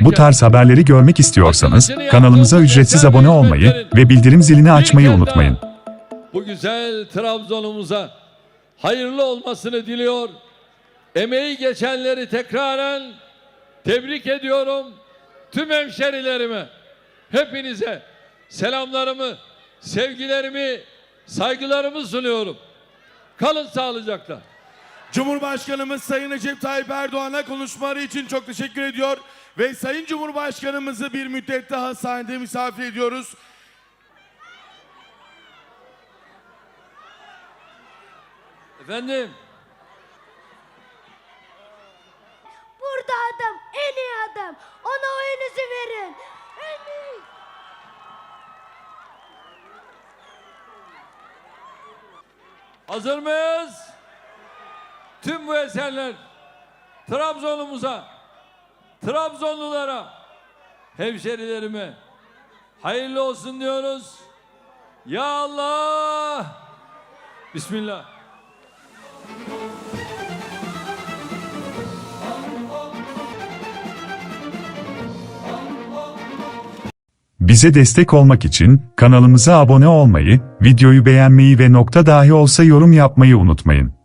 Bu tarz haberleri görmek istiyorsanız kanalımıza ücretsiz abone olmayı ve bildirim zilini açmayı unutmayın. Bu güzel Trabzon'umuza hayırlı olmasını diliyor. Emeği geçenleri tekraren tebrik ediyorum. Tüm hemşerilerime, hepinize selamlarımı, sevgilerimi, saygılarımı sunuyorum. Kalın sağlıcakla. Cumhurbaşkanımız Sayın Recep Tayyip Erdoğan'a konuşmaları için çok teşekkür ediyor. Ve Sayın Cumhurbaşkanımızı bir müddet daha sahnede misafir ediyoruz. Efendim, Burada adam, en iyi adam. Ona oyunuzu verin. En iyi. hazır mıyız? Tüm bu eserler Trabzon'umuza, Trabzonlulara, hemşerilerime hayırlı olsun diyoruz. Ya Allah! Bismillah. Bize destek olmak için kanalımıza abone olmayı, videoyu beğenmeyi ve nokta dahi olsa yorum yapmayı unutmayın.